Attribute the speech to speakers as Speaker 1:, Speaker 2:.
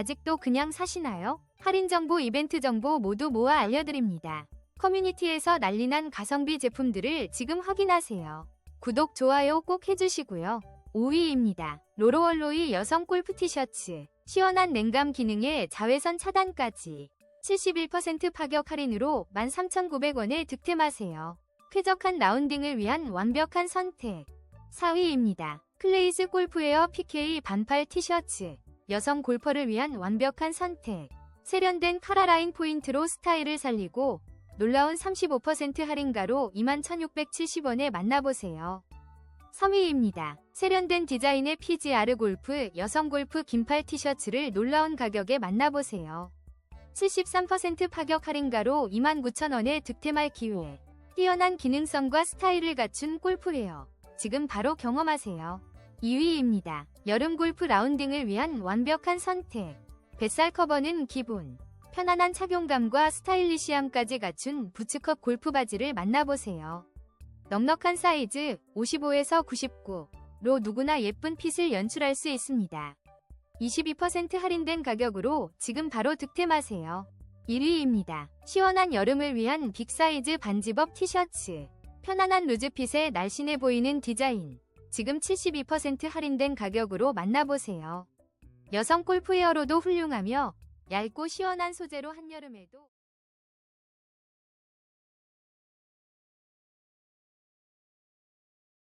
Speaker 1: 아직도 그냥 사시나요? 할인 정보, 이벤트 정보 모두 모아 알려드립니다. 커뮤니티에서 난리난 가성비 제품들을 지금 확인하세요. 구독, 좋아요 꼭 해주시고요. 5위입니다. 로로얼로이 여성 골프 티셔츠. 시원한 냉감 기능에 자외선 차단까지. 71% 파격 할인으로 13,900원에 득템하세요. 쾌적한 라운딩을 위한 완벽한 선택. 4위입니다. 클레이즈 골프웨어 PK 반팔 티셔츠. 여성 골퍼를 위한 완벽한 선택. 세련된 카라라인 포인트로 스타일을 살리고 놀라운 35% 할인가로 21,670원에 만나보세요. 3위입니다. 세련된 디자인의 PGR 골프 여성 골프 긴팔 티셔츠를 놀라운 가격에 만나보세요. 73% 파격 할인가로 29,000원에 득템할 기회. 뛰어난 기능성과 스타일을 갖춘 골프웨어. 지금 바로 경험하세요. 2위입니다. 여름 골프 라운딩을 위한 완벽한 선택. 뱃살 커버는 기본. 편안한 착용감과 스타일리시함까지 갖춘 부츠컷 골프 바지를 만나보세요. 넉넉한 사이즈 55에서 99로 누구나 예쁜 핏을 연출할 수 있습니다. 22% 할인된 가격으로 지금 바로 득템하세요. 1위입니다. 시원한 여름을 위한 빅사이즈 반지법 티셔츠. 편안한 루즈핏에 날씬해 보이는 디자인. 지금 72% 할인된 가격으로 만나보세요. 여성 골프웨어로도 훌륭하며 얇고 시원한 소재로 한여름에도